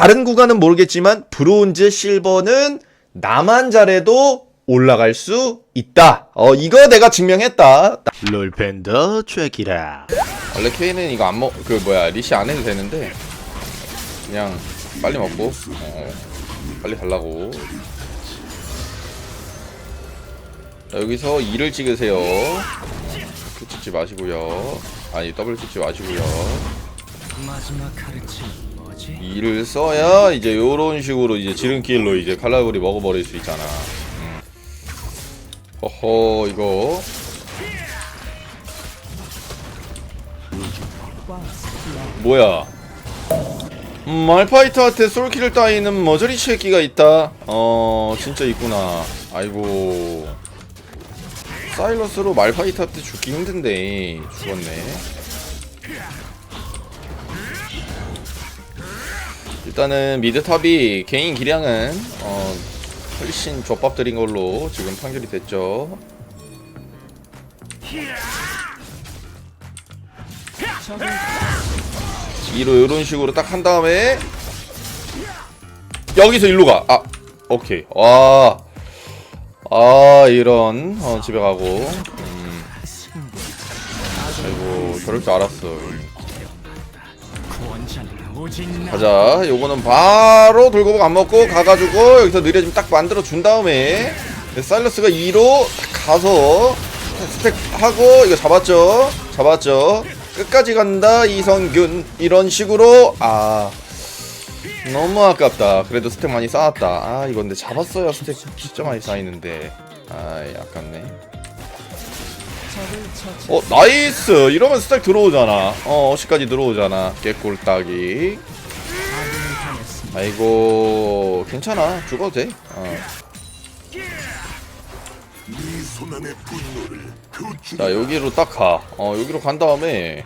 다른 구간은 모르겠지만 브론즈, 실버는 나만 잘해도 올라갈 수 있다. 어 이거 내가 증명했다. 롤팬더 트랙이라 원래 케이는 이거 안 먹, 그 뭐야 리시 안 해도 되는데 그냥 빨리 먹고 어, 빨리 달라고. 자, 여기서 2를 찍으세요. 찍지 마시고요. 아니 더블 찍지 마시고요. 마지막 가르침 2를 써야 이제 요런 식으로 이제 지름길로 이제 칼라브리 먹어버릴 수 있잖아. 음. 허허 이거 뭐야? 음, 말파이트한테 솔킬을 따이는 머저리 새끼가 있다. 어, 진짜 있구나. 아이고. 사일러스로 말파이트한테 죽기 힘든데 죽었네. 일단은 미드탑이 개인 기량은 어, 훨씬 족밥들인 걸로 지금 판결이 됐죠. 이로 이런 식으로 딱 한 다음에 여기서 일로 가. 아, 오케이. 와, 아 이런 어, 집에 가고. 음. 아이고 저럴 줄 알았어. 가자. 요거는 바로 돌고복 안 먹고 가가지고 여기서 느려짐 딱 만들어 준 다음에 사일러스가 2로 딱 가서 스택 하고 이거 잡았죠. 잡았죠. 끝까지 간다 이성균 이런 식으로 아 너무 아깝다. 그래도 스택 많이 쌓았다. 아 이거 근데 잡았어야 스택 진짜 많이 쌓이는데 아 아깝네. 어 나이스 이러면 스택 들어오잖아. 어 어시까지 들어오잖아. 개꿀 따기. 아이고 괜찮아 죽어도 돼. 어. 자 여기로 딱 가. 어 여기로 간 다음에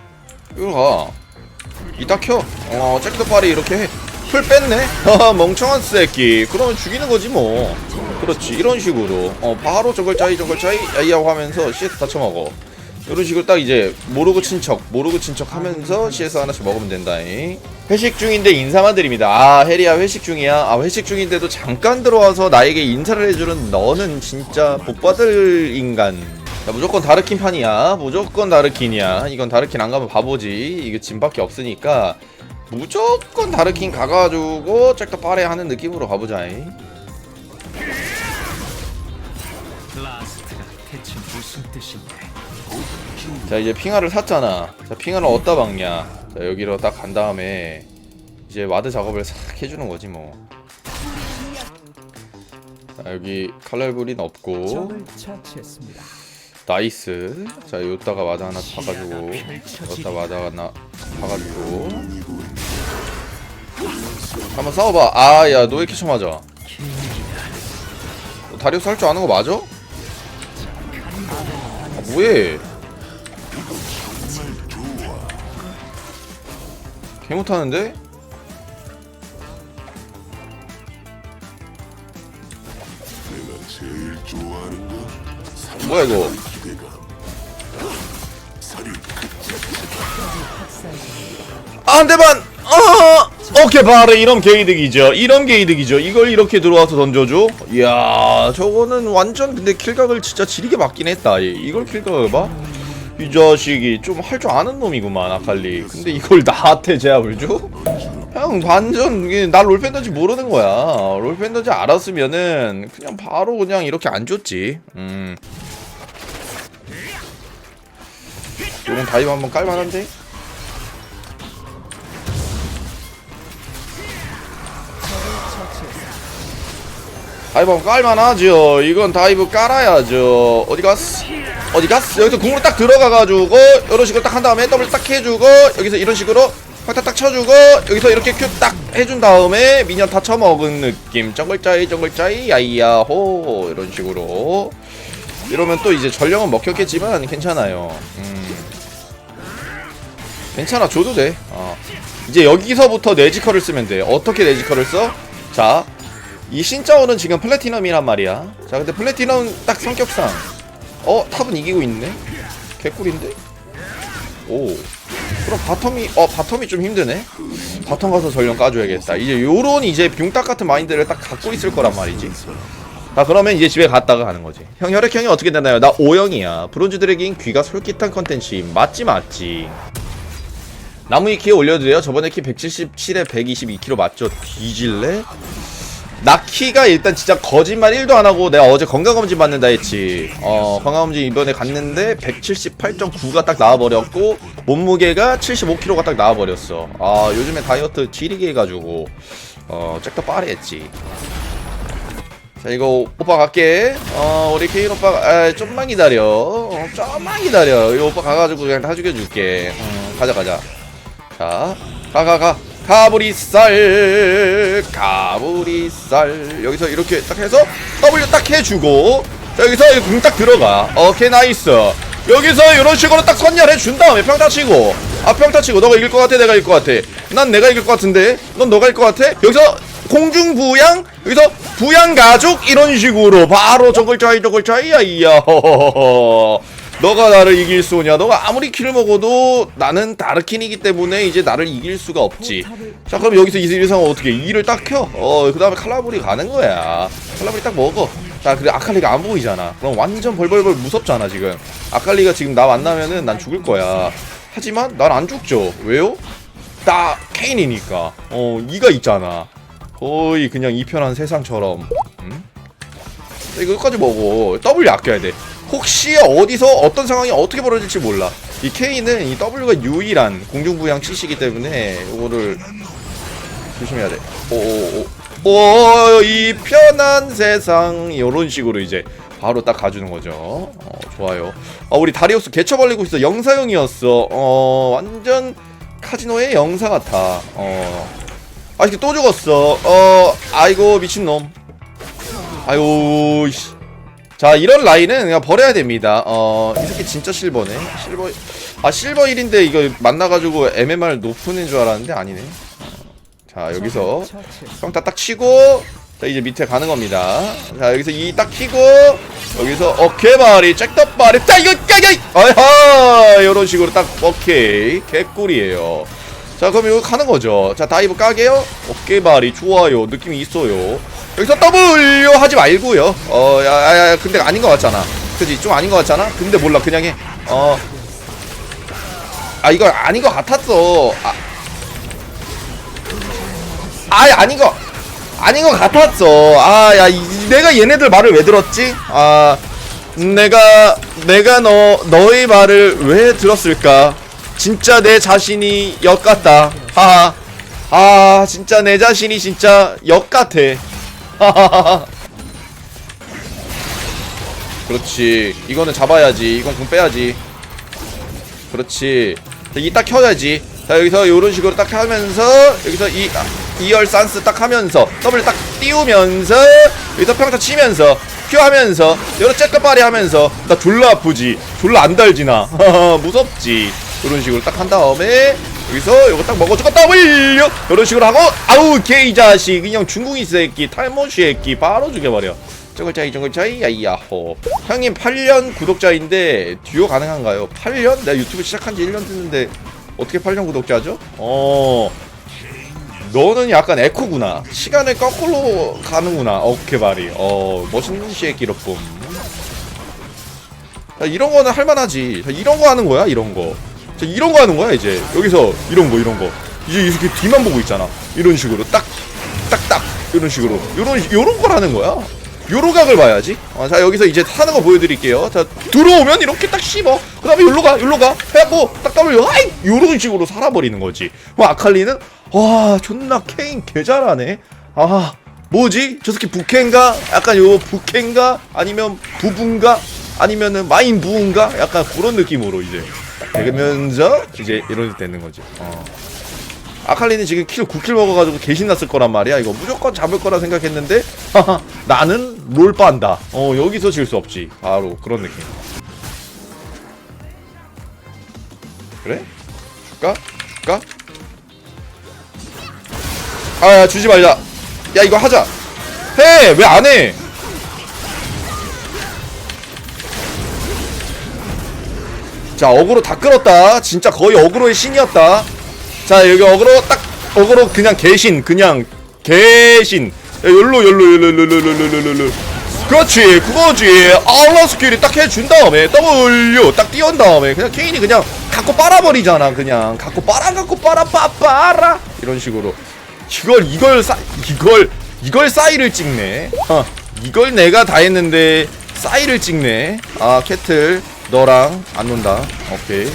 여기로 가. 이딱 켜. 어 잭도 파리 이렇게 해. 풀 뺐네. 아 멍청한 새끼. 그러면 죽이는 거지 뭐. 그렇지. 이런 식으로. 어 바로 저걸 짜이 저걸 짜이 야이하고 하면서 CS 다 쳐먹어. 이런 식으로 딱 이제 모르고 친척 모르고 친척 하면서 CS 하나씩 먹으면 된다잉. 회식 중인데 인사만 드립니다. 아 해리야 회식 중이야. 아 회식 중인데도 잠깐 들어와서 나에게 인사를 해주는 너는 진짜 복받을 인간. 야, 무조건 다르킨 판이야. 무조건 다르킨이야. 이건 다르킨 안 가면 바보지. 이거 짐밖에 없으니까 무조건 다르킨 가가지고 잭더 빠레 하는 느낌으로 가보자잉 대체 무슨 뜻인데? 자 이제 핑하를 샀잖아. 자 핑하를 어디다 박냐? 자 여기로 딱 간 다음에 이제 와드 작업을 싹 해주는 거지 뭐. 자, 여기 칼날불인 없고. 나이스. 자 요따가 와드 하나 박아주고 여기다 와드 하나 박아주고. 한번 싸워봐. 아 야 너 왜 이렇게 쳐맞아 너 다리우스 할 줄 아는 거 맞아? 아 뭐해 개 못하는데? 뭐야 이거 아, 한 대만! 어! 오케이, 바로 이런 게이득이죠. 이런 게이득이죠. 이걸 이렇게 들어와서 던져줘? 이야, 저거는 완전 근데 킬각을 진짜 지리게 맞긴 했다. 얘. 이걸 킬각을 봐? 이 자식이 좀 할 줄 아는 놈이구만, 아칼리. 근데 이걸 나한테 제압을 줘? 형, 완전, 이게 나 롤팬더지 모르는 거야. 롤팬더지 알았으면은, 그냥 바로 그냥 이렇게 안 줬지. 음. 요건 다이브 한번 깔만한데? 다이브 깔만하죠. 이건 다이브 깔아야죠. 어디 갔어? 어디 갔어? 여기서 궁으로 딱 들어가가지고 이런 식으로 딱 한 다음에 더블 딱 해주고 여기서 이런 식으로 확딱 딱 쳐주고 여기서 이렇게 큐 딱 해준 다음에 미니언 다 쳐먹은 느낌. 정글짜이 정글짜이 야이야호 이런 식으로 이러면 또 이제 전령은 먹혔겠지만 괜찮아요. 음. 괜찮아 줘도 돼. 어. 이제 여기서부터 네지컬을 쓰면 돼. 어떻게 네지컬을 써? 자, 이 신짜오는 지금 플래티넘이란 말이야. 자, 근데 플래티넘 딱 성격상 어 탑은 이기고 있네. 개꿀인데? 오. 그럼 바텀이 어 바텀이 좀 힘드네. 바텀 가서 전령 까줘야겠다 이제 요런 이제 붕딱 같은 마인드를 딱 갖고 있을 거란 말이지 자 그러면 이제 집에 갔다가 가는 거지 형 혈액형이 어떻게 되나요? 나 O형이야 브론즈 드래긴 귀가 솔깃한 컨텐츠 맞지 맞지 나무 위키에 올려드려요 저번에 키 177에 122kg 맞죠? 뒤질래? 나 키가 일단 진짜 거짓말 1도 안 하고 내가 어제 건강검진 받는다 했지. 어, 건강검진 이번에 갔는데 178.9가 딱 나와버렸고, 몸무게가 75kg가 딱 나와버렸어. 아, 요즘에 다이어트 지리게 해가지고, 어, 잭더 빠르 했지. 자, 이거 오빠 갈게. 어, 우리 케인 오빠, 아, 좀만 기다려. 어, 좀만 기다려. 이 오빠 가가지고 그냥 다 죽여줄게. 음, 가자, 가자. 자, 가, 가, 가. 가브리살, 가브리살. 여기서 이렇게 딱 해서 W 딱 해주고, 자, 여기서 궁 딱 들어가. 오케이, 나이스. 여기서 이런 식으로 딱 선열해 준 다음에 평타 치고, 아, 평타 치고, 너가 이길 것 같아, 내가 이길 것 같아. 난 내가 이길 것 같은데, 넌 너가 이길 것 같아? 여기서 공중 부양, 여기서 부양 가족 이런 식으로 바로 저걸 차이 저걸 차이야 이야. 허허허허. 너가 나를 이길 수 오냐? 너가 아무리 킬을 먹어도 나는 다르킨이기 때문에 이제 나를 이길 수가 없지. 자 그럼 여기서 이 상황 어떻게? 이를 딱 켜. 어 그 다음에 칼라불이 가는 거야. 칼라불이 딱 먹어. 자 그래 아칼리가 안 보이잖아. 그럼 완전 벌벌벌 무섭잖아 지금. 아칼리가 지금 나 만나면은 난 죽을 거야. 하지만 난 안 죽죠. 왜요? 나 케인이니까. 어 이가 있잖아. 거의 그냥 이편한 세상처럼. 음? 이거까지 먹어. W 아껴야 돼. 혹시 어디서 어떤 상황이 어떻게 벌어질지 몰라. 이 K는 이 W가 유일한 공중부양 치시기 때문에 이거를 조심해야 돼. 오오오. 오, 이 편한 세상 이런 식으로 이제 바로 딱 가주는 거죠. 어, 좋아요. 아, 우리 다리우스 개처 벌리고 있어. 영사형이었어. 어, 완전 카지노의 영사 같아. 어. 아, 이게 또 죽었어. 어, 아이고 미친놈. 아이고 씨. 자 이런 라인은 그냥 버려야 됩니다. 어 이 새끼 진짜 실버네. 실버 아 실버 1인데 이거 만나가지고 MMR 높은 애인 줄 알았는데 아니네. 어, 자 여기서 평타 딱 치고 자 이제 밑에 가는 겁니다. 자 여기서 이 딱 키고 여기서 어깨발이 잭더발이 자 이거 까기 아하! 이런 식으로 딱 오케이. 개꿀이에요 자 그럼 이거 가는 거죠. 자 다이브 까게요. 어깨발이 좋아요. 느낌이 있어요. 여기서 W 하지 말고요. 어 야야야 근데 아닌 것 같잖아. 그지? 좀 아닌 것 같잖아? 근데 몰라. 그냥 해어아 이거 아닌 것 같았어. 아. 아예 아닌 거 아닌 것 같았어. 아 야 내가 얘네들 말을 왜 들었지? 아 내가 내가 너 너의 말을 왜 들었을까 진짜 내 자신이 역 같다. 하하. 아 진짜 내 자신이 진짜 역 같아. 하하하하. 그렇지. 이거는 잡아야지. 이건 좀 빼야지. 그렇지. 이딱 켜야지. 자 여기서 이런 식으로 딱 하면서 여기서 이 아, 이열 산스 딱 하면서 더블 딱 띄우면서 여기서 평타 치면서 큐 하면서 여러 째까빠리 하면서 나 졸라 아프지. 졸라 안 달지나. 무섭지 이런 식으로 딱 한 다음에 여기서 요거 딱 먹어주고 W 이런 식으로 하고 아우 개이 자식. 그냥 중국인 새끼 탈모 새끼. 바로 죽여버려. 저걸 짜이 저걸 짜이. 야이야호. 형님 8년 구독자인데 듀오 가능한가요? 8년? 내가 유튜브 시작한 지 1년 됐는데 어떻게 8년 구독자죠? 어. 너는 약간 에코구나. 시간을 거꾸로 가는구나. 어케바리 어 멋있는 새끼로 뿜 자, 이런 거는 할만하지. 자, 이런 거 하는 거야? 이런 거 자, 이런 거 하는 거야 이제. 여기서 이런 거 이런 거. 이제 이렇게 뒤만 보고 있잖아. 이런 식으로 딱 딱딱. 이런 식으로. 요런 요런 걸 하는 거야. 요로 각을 봐야지. 어, 자 여기서 이제 하는 거 보여드릴게요. 자 들어오면 이렇게 딱 씹어. 그 다음에 요로 가 요로 가. 해갖고 딱 W 하이! 요런 식으로 살아버리는 거지. 뭐 아칼리는 와 존나 케인 개 잘하네. 아 뭐지? 저 새끼 부캔가? 약간 요 부캔가? 아니면 부분가? 아니면은 마인 부인가? 약간 그런 느낌으로 이제 되면서 이제 이런 게 되는 거지 어. 아칼리는 지금 킬 9킬 먹어가지고 개신났을 거란 말이야. 이거 무조건 잡을 거라 생각했는데 나는 롤 빤다. 어 여기서 질 수 없지. 바로 그런 느낌. 그래? 줄까? 줄까? 아야 주지 말자. 야 이거 하자. 해! 왜 안 해? 자 어그로 다 끌었다. 진짜 거의 어그로의 신이었다. 자 여기 어그로 딱 어그로 그냥 개신 그냥 개신. 열로 열로 열로 열로 열로 열로 그렇지 그거지. 아울라 스킬이 딱 해준 다음에 W 딱 띄운 다음에 그냥 케인이 그냥 갖고 빨아버리잖아 그냥. 갖고 빨아 갖고 빨아 빠빠라 이런 식으로. 이걸 이걸 싸 이걸 이걸 싸이를 찍네. 어 이걸 내가 다 했는데 싸이를 찍네. 아 캐틀. 너랑 안 논다. 오케이.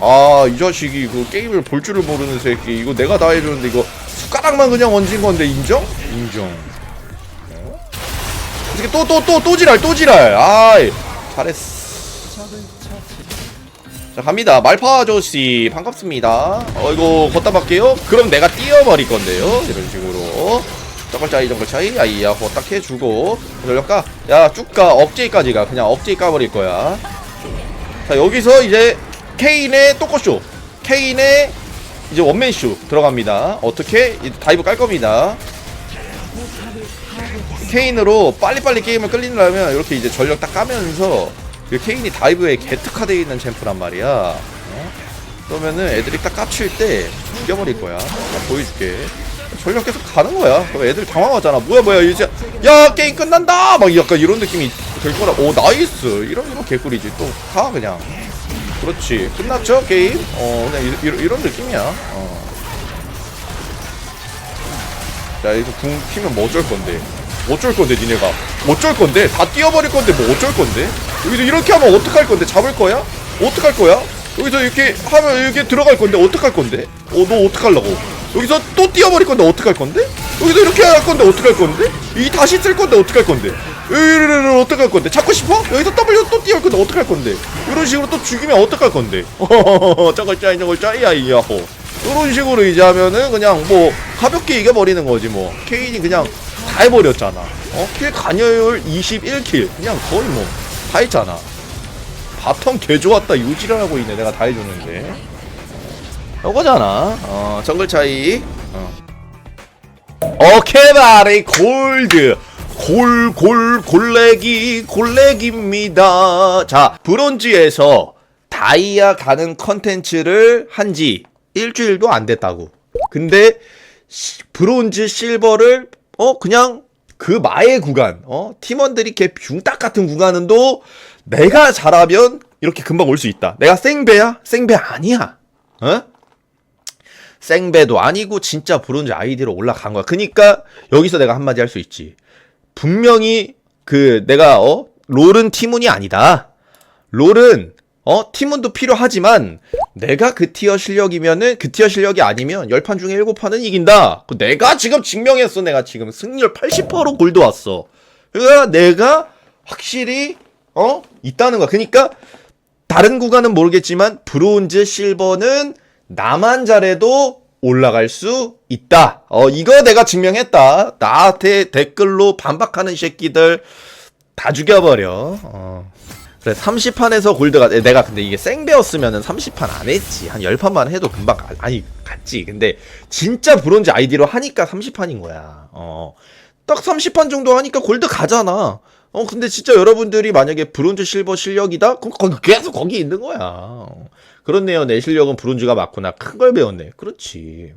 아 이 자식이 그 게임을 볼 줄을 모르는 새끼. 이거 내가 다 해주는데 이거 숟가락만 그냥 얹은 건데 인정? 인정. 어? 이렇게 또 또 또 또 지랄 또 지랄. 아이 잘했어. 자 갑니다. 말파 아저씨 반갑습니다. 어 이거 걷다 갈게요? 그럼 내가 뛰어버릴 건데요? 이런 식으로 저걸 차이 저걸 차이? 아이야 호딱 해주고. 전력가 야 쭉가 억제기까지 가 그냥 억제기 까버릴 거야. 자 여기서 이제 케인의 또꼬쇼. 케인의 이제 원맨쇼 들어갑니다. 어떻게? 이 다이브 깔 겁니다. 케인으로 빨리빨리 게임을 끌리려면 이렇게 이제 전력 딱 까면서 그 케인이 다이브에 개특화되어 있는 챔프란 말이야. 어? 그러면은 애들이 딱 깝칠 때 죽여버릴 거야. 자, 보여줄게 전력 계속 가는 거야. 애들 당황하잖아. 뭐야 뭐야 이제. 야 게임 끝난다! 막 약간 이런 느낌이 들 거라. 오 나이스! 이런 이런 개꿀이지 또. 가 그냥. 그렇지. 끝났죠 게임? 어 그냥 이, 이, 이런 느낌이야. 어. 자 여기서 궁 키면 뭐 어쩔 건데? 어쩔 건데 니네가? 어쩔 건데? 다 뛰어버릴 건데 뭐 어쩔 건데? 여기서 이렇게 하면 어떡할 건데? 잡을 거야? 어떡할 거야? 여기서 이렇게 하면 이렇게 들어갈 건데 어떡할 건데? 어 너 어떡하려고 여기서 또 뛰어버릴 건데 어떡할 건데? 여기서 이렇게 할 건데 어떡할 건데? 이 다시 쓸 건데 어떡할 건데? 으르르르 어떡할 건데? 잡고 싶어? 여기서 W 또 뛰어올 건데 어떡할 건데? 이런 식으로 또 죽이면 어떡할 건데? 저걸 짜이 저걸 짜이야 이야호. 이런 식으로 이제 하면은 그냥 뭐 가볍게 이겨버리는 거지 뭐. 케인이 그냥 다 해버렸잖아. 어? 킬 관여율 21킬. 그냥 거의 뭐 다 했잖아. 바텀 개 좋았다. 요지랄하고 있네. 내가 다 해줬는데 어, 이거잖아. 어 정글 차이. 어. 오케바리 골드. 골 골 골래기 골래기입니다. 자 브론즈에서 다이아 가는 컨텐츠를 한 지 일주일도 안 됐다고. 근데 시- 브론즈 실버를 어 그냥 그 마의 구간 어 팀원들이 개 붕딱 같은 구간은도 내가 잘하면 이렇게 금방 올 수 있다. 내가 생배야? 생배 아니야. 어 생배도 아니고 진짜 브론즈 아이디로 올라간 거야 그니까 여기서 내가 한마디 할 수 있지 분명히 그 내가 어 롤은 티문이 아니다 롤은 어 팀원도 필요하지만 내가 그 티어 실력이면은 그 티어 실력이 아니면 10판 중에 7판은 이긴다. 그 내가 지금 증명했어. 내가 지금 승률 80%로 골드 왔어. 그러니까 내가 확실히 어 있다는 거야. 그러니까 다른 구간은 모르겠지만 브론즈 실버는 나만 잘해도 올라갈 수 있다. 어 이거 내가 증명했다. 나한테 댓글로 반박하는 새끼들 다 죽여버려. 어. 그래 30판에서 골드가 내가 근데 이게 생배였으면은 30판 안 했지 한 10판만 해도 금방 가, 아니 갔지 근데 진짜 브론즈 아이디로 하니까 30판인 거야 어 딱 30판 정도 하니까 골드 가잖아 어 근데 진짜 여러분들이 만약에 브론즈 실버 실력이다 그럼 거기 계속 거기 있는 거야 어. 그렇네요. 내 실력은 브론즈가 맞구나. 큰 걸 배웠네. 그렇지